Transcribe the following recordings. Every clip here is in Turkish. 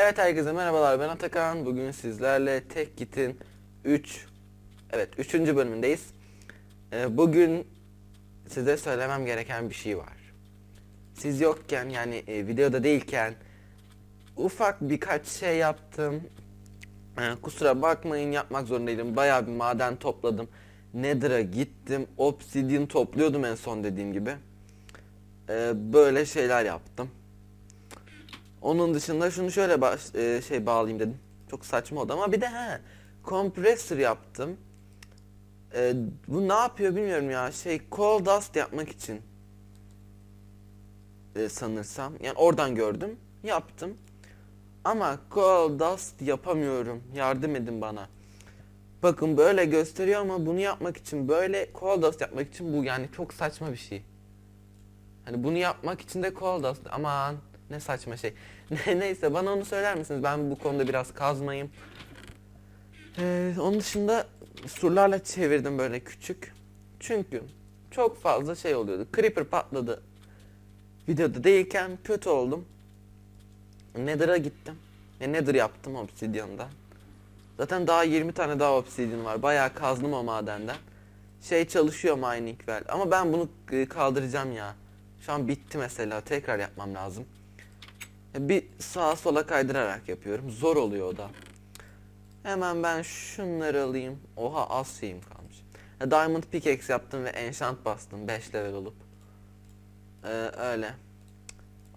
Evet herkese merhabalar ben Atakan. Bugün sizlerle Tek Git'in 3 Evet 3. bölümündeyiz. Ee, bugün size söylemem gereken bir şey var. Siz yokken yani e, videoda değilken ufak birkaç şey yaptım. Ee, kusura bakmayın yapmak zorundaydım. Bayağı bir maden topladım. Nether'a gittim. Obsidian topluyordum en son dediğim gibi. Ee, böyle şeyler yaptım. Onun dışında şunu şöyle baş, e, şey bağlayayım dedim. Çok saçma oldu ama bir de he kompresör yaptım. E, bu ne yapıyor bilmiyorum ya. Şey coal dust yapmak için. E, sanırsam. Yani oradan gördüm. Yaptım. Ama coal dust yapamıyorum. Yardım edin bana. Bakın böyle gösteriyor ama bunu yapmak için böyle coal dust yapmak için bu yani çok saçma bir şey. Hani bunu yapmak için de coal dust aman ne saçma şey. Ne- Neyse bana onu söyler misiniz? Ben bu konuda biraz kazmayım. Ee, onun dışında surlarla çevirdim böyle küçük. Çünkü çok fazla şey oluyordu. Creeper patladı. Videoda değilken kötü oldum. Nether'a gittim. Ve Nether yaptım obsidian'dan. Zaten daha 20 tane daha obsidian var. Bayağı kazdım o madenden. Şey çalışıyor mining well. Ama ben bunu e, kaldıracağım ya. Şu an bitti mesela. Tekrar yapmam lazım. Bir sağa sola kaydırarak yapıyorum. Zor oluyor o da. Hemen ben şunları alayım. Oha az şeyim kalmış. Diamond pickaxe yaptım ve enchant bastım 5 level olup. Ee, öyle.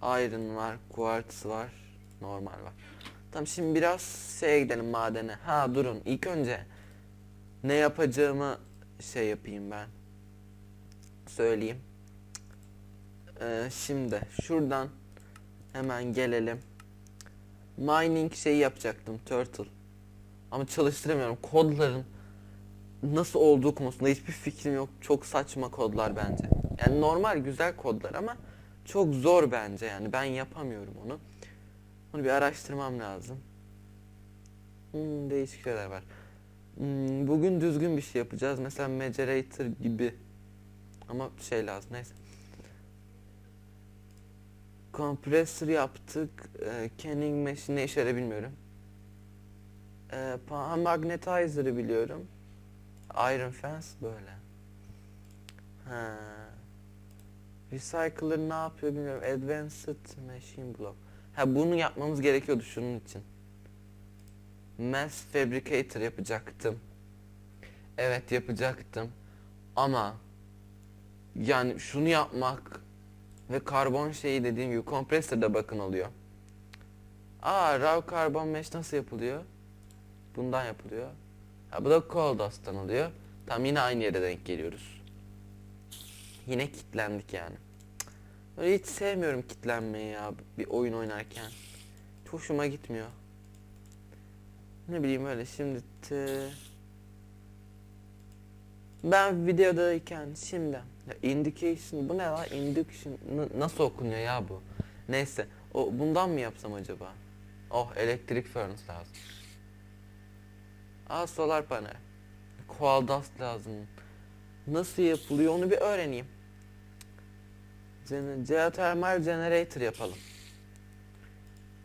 Iron var, quartz var, normal var. Tamam şimdi biraz şeye gidelim madene. Ha durun ilk önce ne yapacağımı şey yapayım ben. Söyleyeyim. Ee, şimdi şuradan Hemen gelelim. Mining şeyi yapacaktım Turtle. Ama çalıştıramıyorum. Kodların nasıl olduğu konusunda hiçbir fikrim yok. Çok saçma kodlar bence. Yani normal güzel kodlar ama çok zor bence yani. Ben yapamıyorum onu. Onu bir araştırmam lazım. Hmm, değişik şeyler var. Hmm, bugün düzgün bir şey yapacağız. Mesela Macerator gibi. Ama şey lazım neyse. Kompresör yaptık. E, canning machine ne işe bilmiyorum. E, pa- magnetizer'ı biliyorum. Iron fence böyle. Ha. Recycler ne yapıyor bilmiyorum. Advanced machine block. Ha bunu yapmamız gerekiyordu şunun için. Mass fabricator yapacaktım. Evet yapacaktım. Ama yani şunu yapmak ve karbon şeyi dediğim gibi kompresör de bakın oluyor. Aa raw karbon mesh nasıl yapılıyor? Bundan yapılıyor. Ha bu da coal dust'tan oluyor. Tam yine aynı yere denk geliyoruz. Yine kitlendik yani. Böyle hiç sevmiyorum kitlenmeyi ya bir oyun oynarken. Hiç hoşuma gitmiyor. Ne bileyim öyle şimdi te... Ben videodayken şimdi ya indication bu ne la induction N- nasıl okunuyor ya bu? Neyse o bundan mı yapsam acaba? Oh elektrik furnace lazım. Aa solar panel. Coal dust lazım. Nasıl yapılıyor onu bir öğreneyim. Gen- Geothermal generator yapalım.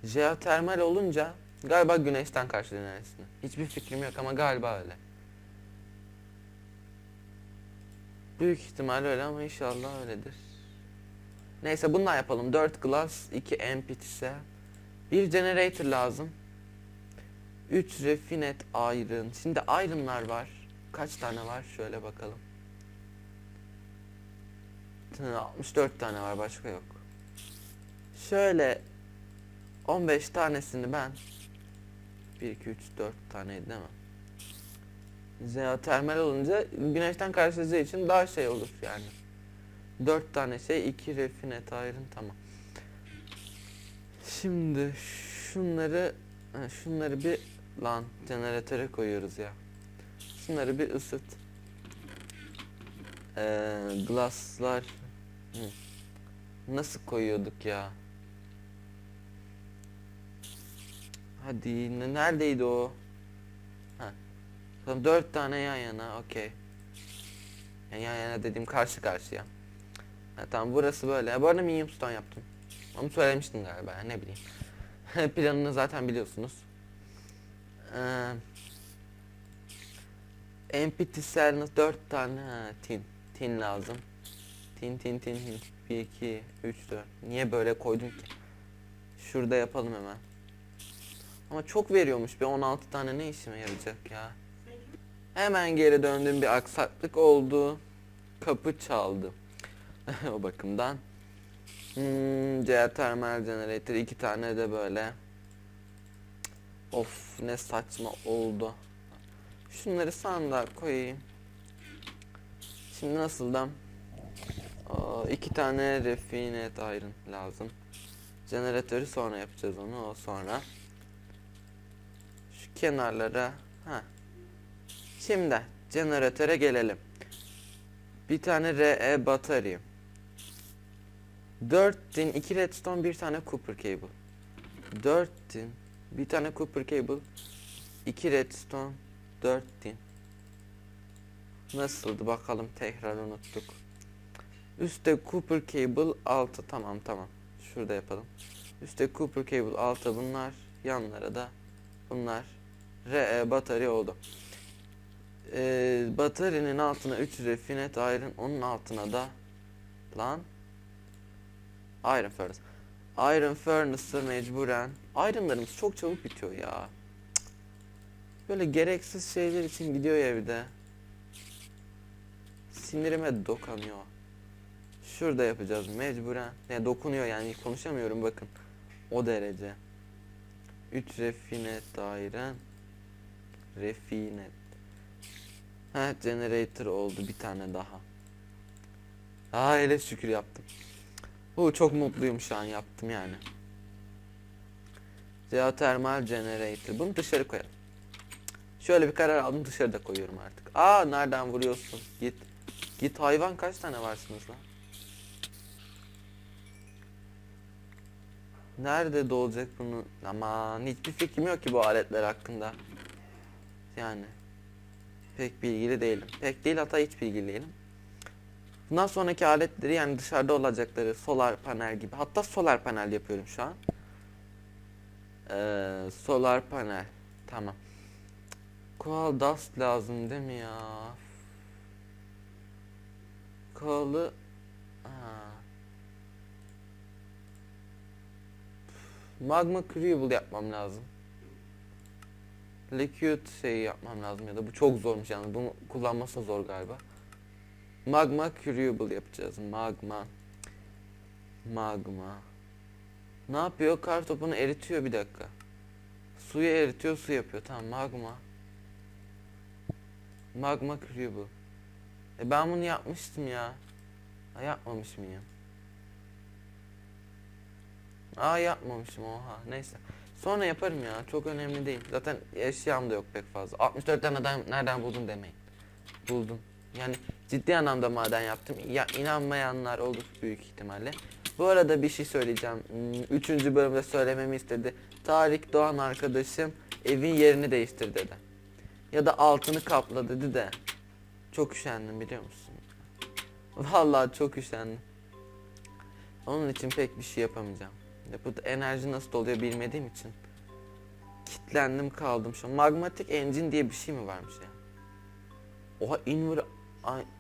Jeotermal olunca galiba güneşten enerjisini. Hiçbir fikrim yok ama galiba öyle. Büyük ihtimal öyle ama inşallah öyledir. Neyse bundan yapalım. 4 glass, 2 empty ise. Bir generator lazım. 3 refinet iron. Şimdi iron'lar var. Kaç tane var? Şöyle bakalım. Tı, 64 tane var başka yok. Şöyle 15 tanesini ben 1 2 3 4 taneydi değil mi? Jeotermal olunca güneşten karşılayacağı için daha şey olur yani. 4 tane şey 2 refinet iron tamam. Şimdi şunları şunları bir lan jeneratöre koyuyoruz ya. Şunları bir ısıt. Ee, glasslar nasıl koyuyorduk ya? Hadi ne- neredeydi o? Ha. Tamam dört tane yan yana okey. Yani yan yana dediğim karşı karşıya. Ha, tamam burası böyle. Bu arada medium stone yaptım. Onu söylemiştim galiba ya, ne bileyim. Planını zaten biliyorsunuz. Ee, empty cell 4 tane ha, tin. Tin lazım. Tin tin tin tin. 1 2 3 4. Niye böyle koydum ki? Şurada yapalım hemen. Ama çok veriyormuş. Bir 16 tane ne işime yarayacak ya? Hemen geri döndüm bir aksaklık oldu. Kapı çaldı. o bakımdan. Hmm, geothermal generator iki tane de böyle. Of ne saçma oldu. Şunları sandığa koyayım. Şimdi nasıl da? Aa, iki tane refined iron lazım. Jeneratörü sonra yapacağız onu o sonra. Şu kenarlara ha. Şimdi jeneratöre gelelim. Bir tane RE batarya. 4 tin, 2 redstone, bir tane copper cable. 4 tin, bir tane copper cable, 2 redstone, 4 tin. Nasıldı bakalım tekrar unuttuk. Üste copper cable, altı tamam tamam. Şurada yapalım. Üste copper cable, altı bunlar, yanlara da bunlar. RE batarya oldu. Ee, bataryanın altına 3 refinet iron, onun altına da lan Iron Furnace. Iron Furnace'ı mecburen. Iron'larımız çok çabuk bitiyor ya. Böyle gereksiz şeyler için gidiyor ya bir de. Sinirime dokunuyor. Şurada yapacağız mecburen. Ne dokunuyor yani konuşamıyorum bakın. O derece. 3 refinet iron. Refinet. Ha generator oldu bir tane daha. Aa hele şükür yaptım. Bu çok mutluyum şu an yaptım yani. Geothermal generator. Bunu dışarı koyalım. Şöyle bir karar aldım dışarıda koyuyorum artık. Aa nereden vuruyorsun? Git. Git hayvan kaç tane varsınız lan? Nerede doğacak bunu? Aman hiçbir fikrim yok ki bu aletler hakkında. Yani. Pek bilgili değilim. Pek değil hatta hiç bilgili değilim. Bundan sonraki aletleri yani dışarıda olacakları solar panel gibi. Hatta solar panel yapıyorum şu an. Ee, solar panel. Tamam. Coal dust lazım değil mi ya? Coal'ı ha. Magma Crucible yapmam lazım. Liquid şey yapmam lazım ya da bu çok zormuş yani bunu kullanması zor galiba. Magma Crucible yapacağız. Magma. Magma. Ne yapıyor? Kar topunu eritiyor bir dakika. Suyu eritiyor, su yapıyor. Tamam magma. Magma Crucible. E ben bunu yapmıştım ya. Ha, yapmamış mıyım? Aa yapmamışım oha. Neyse. Sonra yaparım ya. Çok önemli değil. Zaten eşyam da yok pek fazla. 64 tane nereden, nereden buldun demeyin. Buldum. Yani ciddi anlamda maden yaptım. Ya inanmayanlar olur büyük ihtimalle. Bu arada bir şey söyleyeceğim. Hmm, Üçüncü bölümde söylememi istedi. Tarık Doğan arkadaşım evin yerini değiştir dedi. Ya da altını kapla dedi de. Çok üşendim biliyor musun? Vallahi çok üşendim. Onun için pek bir şey yapamayacağım. Ya bu da enerji nasıl oluyor bilmediğim için. Kitlendim kaldım şu an. Magmatic engine diye bir şey mi varmış ya? Oha inver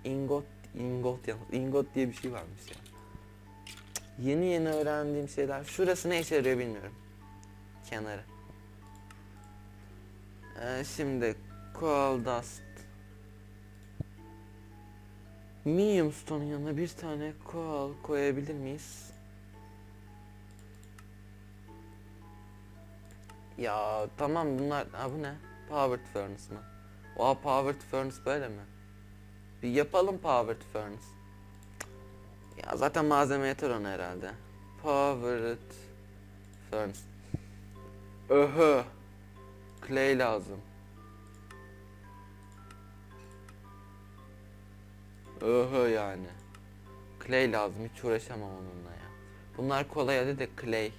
ingot ingot yalnız ingot diye bir şey varmış ya. Yeni yeni öğrendiğim şeyler. Şurası ne işe yarıyor bilmiyorum. Kenarı. Ee, şimdi coal dust. Medium stone'un yanına bir tane coal koyabilir miyiz? Ya tamam bunlar ha bu ne? Powered furnace mı? Oha powered furnace böyle mi? Bir yapalım powered furnace. Ya zaten malzeme yeter ona herhalde. Powered furnace. Öhö. Clay lazım. Öhö yani. Clay lazım hiç uğraşamam onunla ya. Bunlar kolay hadi de clay.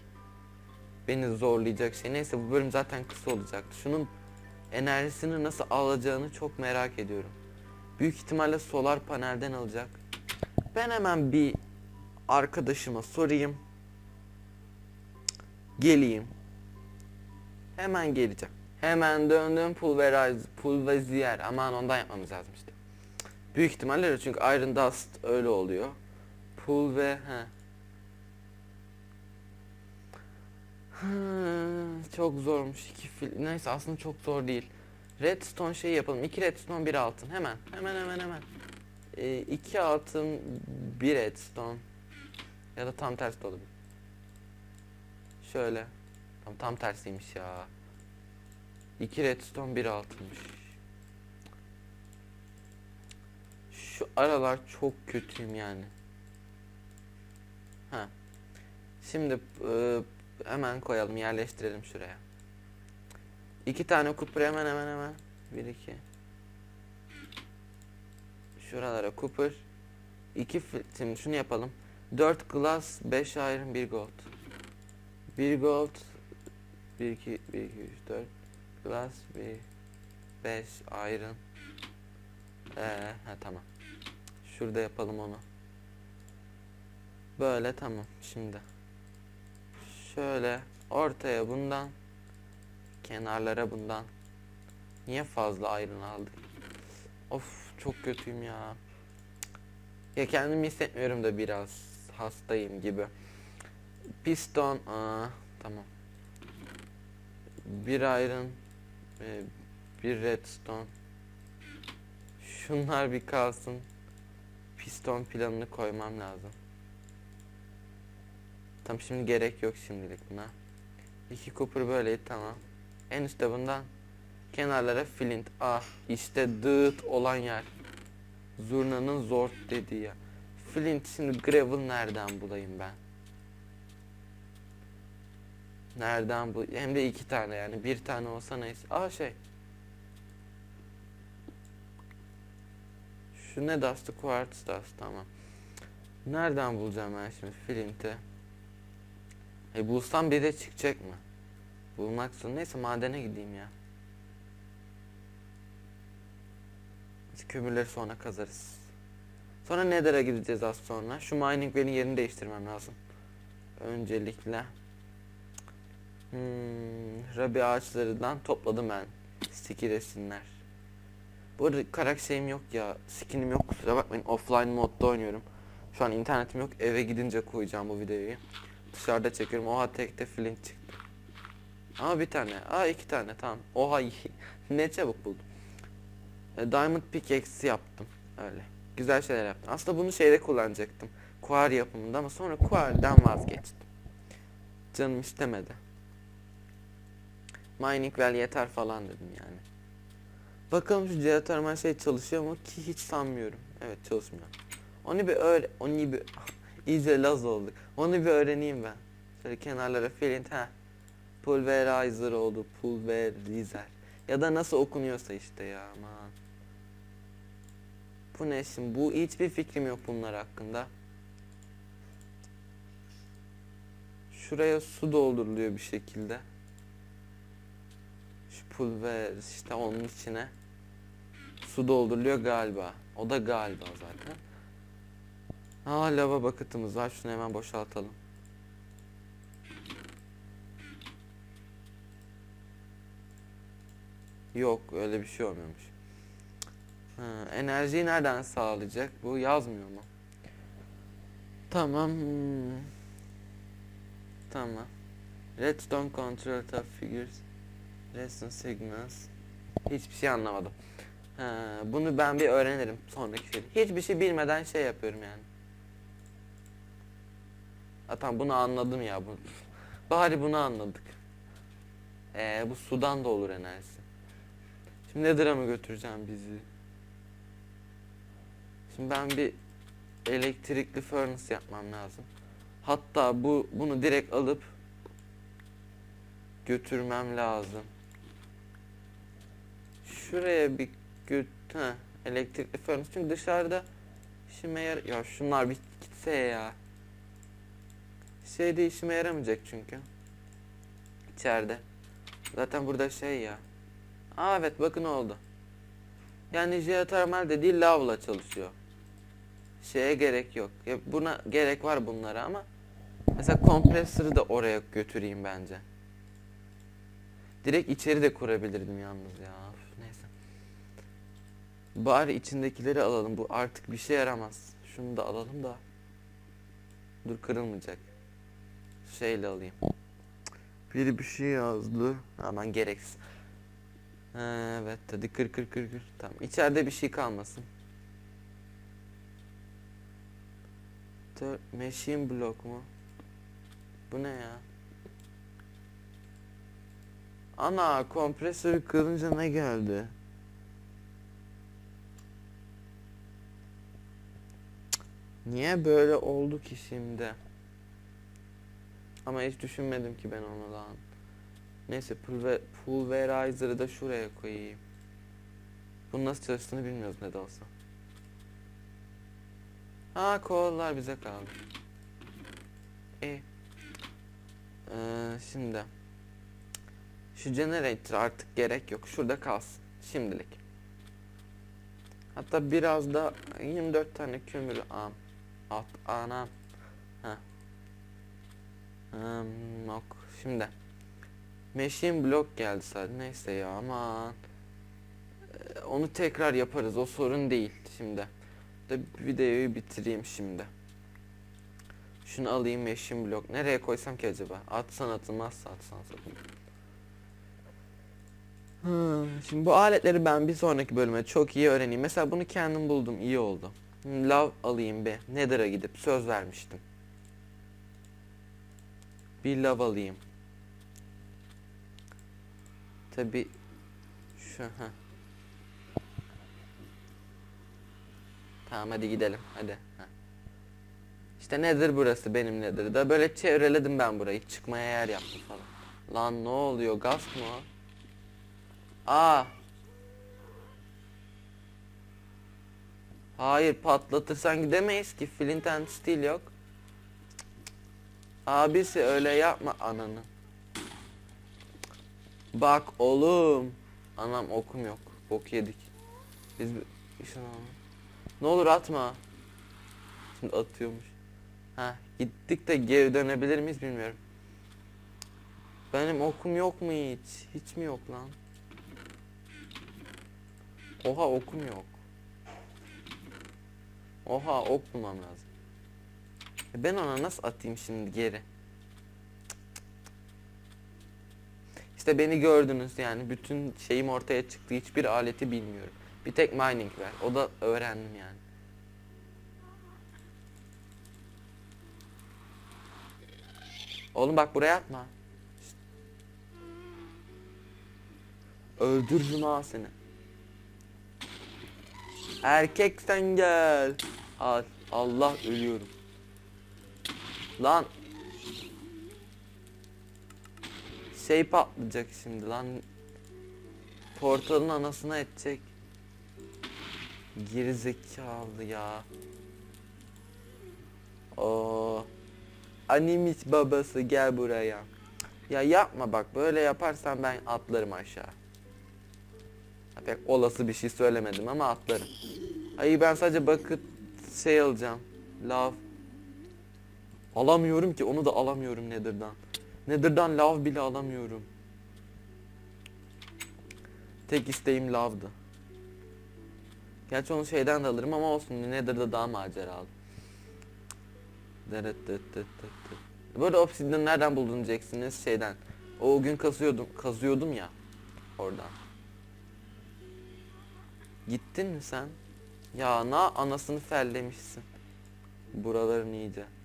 Beni zorlayacak şey. Neyse bu bölüm zaten kısa olacaktı. Şunun enerjisini nasıl alacağını çok merak ediyorum. Büyük ihtimalle solar panelden alacak. Ben hemen bir arkadaşıma sorayım. Geleyim. Hemen geleceğim. Hemen döndüm pulverize, pulverizer. Aman ondan yapmamız lazım işte. Büyük ihtimalle çünkü Iron Dust öyle oluyor. Pulver, he. Çok zormuş iki fil. Neyse aslında çok zor değil. Redstone şey yapalım. İki redstone bir altın. Hemen. Hemen hemen hemen. Ee, iki altın bir redstone. Ya da tam tersi de olabilir. Şöyle. Tam, tam tersiymiş ya. İki redstone bir altınmış. Şu aralar çok kötüyüm yani. Ha. Şimdi e, hemen koyalım yerleştirelim şuraya. İki tane kupur hemen hemen hemen. Bir iki. Şuralara kupur. İki şimdi şunu yapalım. 4 glass, 5 iron, 1 gold. 1 gold, 1 2 1 2 3 4 glass, 1 5 iron. Ee, ha tamam. Şurada yapalım onu. Böyle tamam şimdi. Şöyle ortaya bundan kenarlara bundan. Niye fazla iron aldık? Of çok kötüyüm ya. Ya kendimi hissetmiyorum da biraz hastayım gibi. Piston, aa, tamam. Bir iron, e, bir redstone. Şunlar bir kalsın. Piston planını koymam lazım. Tam şimdi gerek yok şimdilik buna. İki copper böyleydi tamam. En üstte bundan kenarlara flint. Ah işte dıt olan yer. Zurnanın zor dediği ya. Flint şimdi gravel nereden bulayım ben? Nereden bu? Hem de iki tane yani. Bir tane olsa neyse. Aa şey. Şu ne dust'ı? Quartz dust tamam. Nereden bulacağım ben şimdi flint'i? E bulsam bir de çıkacak mı? Bulmak zorunda. Neyse madene gideyim ya. Biz kömürleri sonra kazarız. Sonra Nether'a gideceğiz az sonra. Şu mining well'in yerini değiştirmem lazım. Öncelikle. Hmm, Rabi ağaçlarından topladım ben. Sticky resimler. Bu arada karak şeyim yok ya. Skinim yok kusura bakmayın. Offline modda oynuyorum. Şu an internetim yok. Eve gidince koyacağım bu videoyu. Dışarıda çekiyorum. Oha tekte flint çıktı. Ama bir tane. Aa iki tane tamam. Oha ne çabuk buldum. E, Diamond pickaxe yaptım. Öyle. Güzel şeyler yaptım. Aslında bunu şeyde kullanacaktım. Quarry yapımında ama sonra Quarry'den vazgeçtim. Canım istemedi. Mining well yeter falan dedim yani. Bakalım şu jeotermal şey çalışıyor mu ki hiç sanmıyorum. Evet çalışmıyor. Onu bir öğre... Onu bir... İyice laz olduk. Onu bir öğreneyim ben. Şöyle kenarlara flint ha. Pulverizer oldu. Pulverizer. Ya da nasıl okunuyorsa işte ya aman. Bu ne şimdi? Bu hiçbir fikrim yok bunlar hakkında. Şuraya su dolduruluyor bir şekilde. Şu pulver işte onun içine su dolduruluyor galiba. O da galiba zaten. Aa lava bucket'ımız var. Şunu hemen boşaltalım. Yok öyle bir şey olmuyormuş. Ha, enerjiyi nereden sağlayacak? Bu yazmıyor mu? Tamam. Tamam. Redstone control top figures. Redstone signals. Hiçbir şey anlamadım. Ha, bunu ben bir öğrenirim sonraki şeyde. Hiçbir şey bilmeden şey yapıyorum yani. Ha, tamam bunu anladım ya. Bu. Bari bunu anladık. Ee, bu sudan da olur enerjisi. Şimdi Nether'a mı götüreceğim bizi? Şimdi ben bir elektrikli furnace yapmam lazım. Hatta bu bunu direkt alıp götürmem lazım. Şuraya bir göt elektrikli furnace çünkü dışarıda işime yar ya şunlar bir gitse ya. Şeyde işime yaramayacak çünkü. İçeride. Zaten burada şey ya. Aa evet bakın oldu. Yani jeotermal dediği lavla çalışıyor. Şeye gerek yok. Ya buna gerek var bunlara ama mesela kompresörü de oraya götüreyim bence. Direkt içeri de kurabilirdim yalnız ya. Üf, neyse. Bari içindekileri alalım. Bu artık bir şey yaramaz. Şunu da alalım da. Dur kırılmayacak. Şeyle alayım. Biri bir şey yazdı. Aman gereksiz. Ha, Evet hadi kır kır kır kır. Tamam içeride bir şey kalmasın. Tör, machine block mu? Bu ne ya? Ana kompresörü kırınca ne geldi? Niye böyle oldu ki şimdi? Ama hiç düşünmedim ki ben onu lan. Neyse pulver, pulverizer'ı da şuraya koyayım. Bunun nasıl çalıştığını bilmiyoruz ne de olsa. Ha kollar bize kaldı. E. Ee, şimdi. Şu generator artık gerek yok. Şurada kalsın. Şimdilik. Hatta biraz da 24 tane kömürü am. At anam. Hmm, ok. Şimdi. Machine block geldi sadece. Neyse ya aman. Ee, Onu tekrar yaparız. O sorun değil şimdi. Da videoyu bitireyim şimdi. Şunu alayım machine block. Nereye koysam ki acaba? Atsan atılmazsa atsan satılmaz. Hmm, şimdi bu aletleri ben bir sonraki bölüme çok iyi öğreneyim. Mesela bunu kendim buldum. iyi oldu. Lav alayım be. Nether'a gidip söz vermiştim. Bir lav alayım. Tabi şu ha. Tamam hadi gidelim hadi. Ha. İşte nedir burası benim nedir da böyle çevreledim ben burayı çıkmaya yer yaptım falan. Lan ne oluyor gaz mı o? Aa. Hayır patlatırsan gidemeyiz ki flint and steel yok. Abisi öyle yapma ananı. Bak oğlum. Anam okum yok. Bok yedik. Biz şunu. Ne olur atma. Şimdi atıyormuş. Ha gittik de geri dönebilir miyiz bilmiyorum. Benim okum yok mu hiç? Hiç mi yok lan? Oha okum yok. Oha ok bulmam lazım. E Ben ona nasıl atayım şimdi geri? İşte beni gördünüz yani bütün şeyim ortaya çıktı. Hiçbir aleti bilmiyorum. Bir tek mining var. O da öğrendim yani. Oğlum bak buraya atma. Öldürürüm ha seni. Erkek sen gel. Al. Allah ölüyorum. Lan. Şey patlayacak şimdi lan. Portalın anasına edecek. Geri zekalı ya. O Animis babası gel buraya. Ya yapma bak böyle yaparsan ben atlarım aşağı. Ha, Pek olası bir şey söylemedim ama atlarım. Ay ben sadece bakıp şey alacağım. Love. Alamıyorum ki onu da alamıyorum Nether'dan. Nether'dan love bile alamıyorum. Tek isteğim love'dı. Gerçi onu şeyden de alırım ama olsun Nether'da daha maceralı. Dıt. Böyle obsidian nereden buldun diyeceksiniz şeyden. O gün kazıyordum, kazıyordum ya oradan. Gittin mi sen? Ya na anasını fellemişsin. Buraların iyice.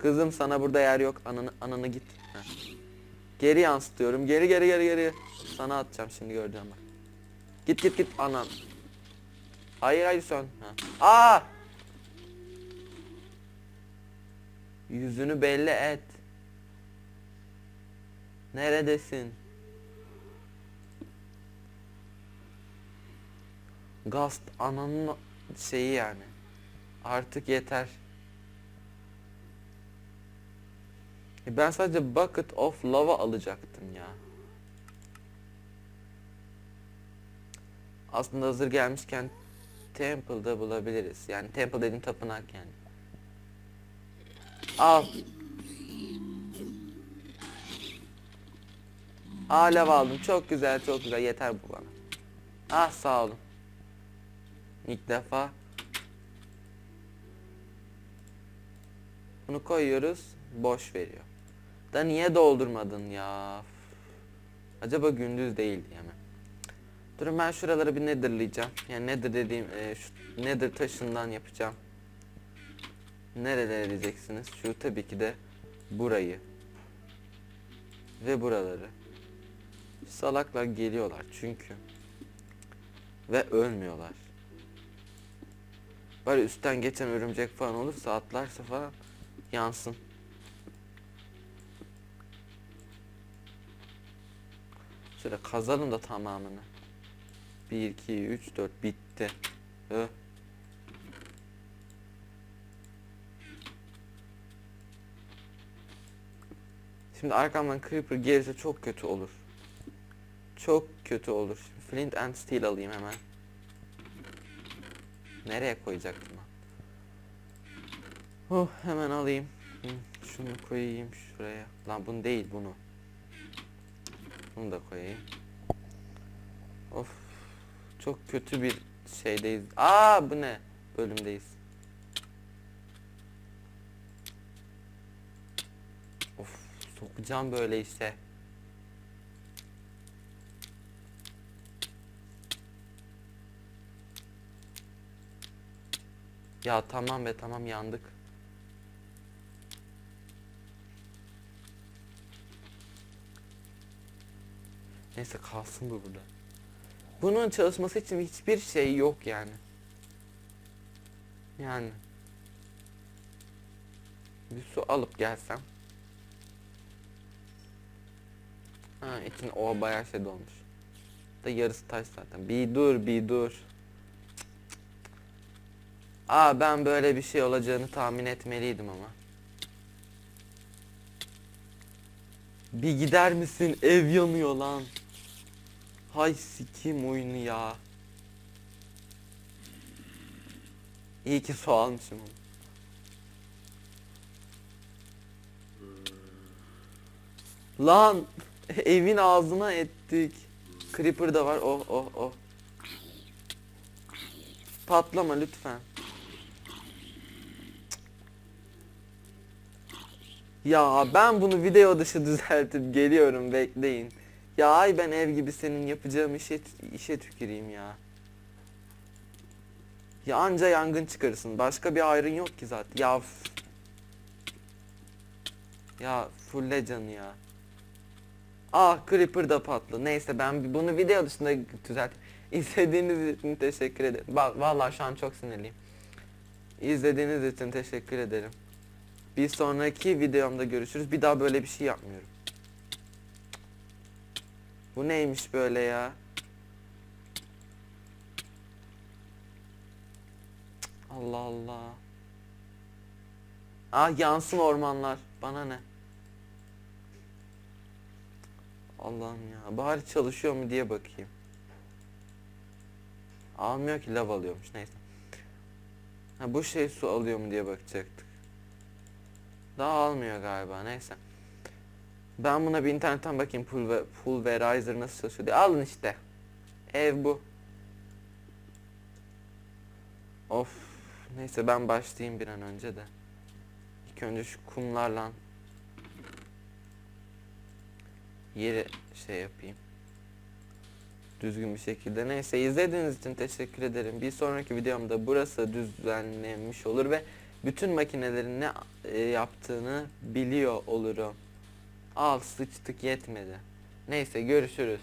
Kızım sana burada yer yok. Ananı ananı git. Heh. Geri yansıtıyorum. Geri geri geri geri. Sana atacağım şimdi göreceğim bak. Git git git anan. Hayır hayır sön. Ha. Aa! Yüzünü belli et. Neredesin? Gast ananın şeyi yani. Artık yeter. E Ben sadece bucket of lava alacaktım ya. Aslında hazır gelmişken temple'da bulabiliriz. Yani temple dediğim tapınak yani. Al. Alev aldım. Çok güzel çok güzel. Yeter bu bana. Ah sağ olun. İlk defa. Bunu koyuyoruz. Boş veriyor. Da niye doldurmadın ya? Acaba gündüz değil diye mi? Durun ben şuraları bir netherlayacağım. Yani nether dediğim e, şu nether taşından yapacağım. Nerelere diyeceksiniz? Şu tabii ki de burayı. Ve buraları. Salaklar geliyorlar çünkü. Ve ölmüyorlar. Bari üstten geçen örümcek falan olursa atlarsa falan yansın. Şöyle kazalım da tamamını. 1, 2, 3, 4 bitti. Öh. Şimdi arkamdan creeper gelirse çok kötü olur. Çok kötü olur. Şimdi flint and steel alayım hemen. Nereye koyacaktım ben? Oh hemen alayım. Şunu koyayım şuraya. Lan bunu değil bunu. Bunu da koyayım. Of. Çok kötü bir şeydeyiz. Aa bu ne? Bölümdeyiz. Of sokacağım böyle işte. Ya tamam be tamam yandık. Neyse kalsın bu burada. Bunun çalışması için hiçbir şey yok yani. Yani. Bir su alıp gelsem. Ha için o bayağı şey dolmuş. Da yarısı taş zaten. Bir dur bir dur. Aa ben böyle bir şey olacağını tahmin etmeliydim ama. Bir gider misin? Ev yanıyor lan. Hay sikim oyunu ya. İyi ki su almışım onu. Lan evin ağzına ettik. Creeper da var. Oh oh oh. Patlama lütfen. Ya ben bunu video dışı düzeltip geliyorum bekleyin. Ya ay ben ev gibi senin yapacağım işe işe tüküreyim ya. Ya anca yangın çıkarırsın. Başka bir ayrın yok ki zaten. Ya Ya fulle canı ya. Ah Creeper da patlı. Neyse ben bunu video dışında düzelt. İzlediğiniz için teşekkür ederim. Ba- Vallahi şu an çok sinirliyim. İzlediğiniz için teşekkür ederim. Bir sonraki videomda görüşürüz. Bir daha böyle bir şey yapmıyorum. Bu neymiş böyle ya? Allah Allah. Ah yansın ormanlar. Bana ne? Allah'ım ya. Bari çalışıyor mu diye bakayım. Almıyor ki lav alıyormuş. Neyse. Ha bu şey su alıyor mu diye bakacaktık. Daha almıyor galiba. Neyse. Ben buna bir internetten bakayım pulver, pulverizer nasıl çalışıyor diye. Alın işte. Ev bu. Of. Neyse ben başlayayım bir an önce de. İlk önce şu kumlarla yeri şey yapayım. Düzgün bir şekilde. Neyse izlediğiniz için teşekkür ederim. Bir sonraki videomda burası düzenlenmiş olur ve bütün makinelerin ne e, yaptığını biliyor olurum. Al sıçtık yetmedi. Neyse görüşürüz.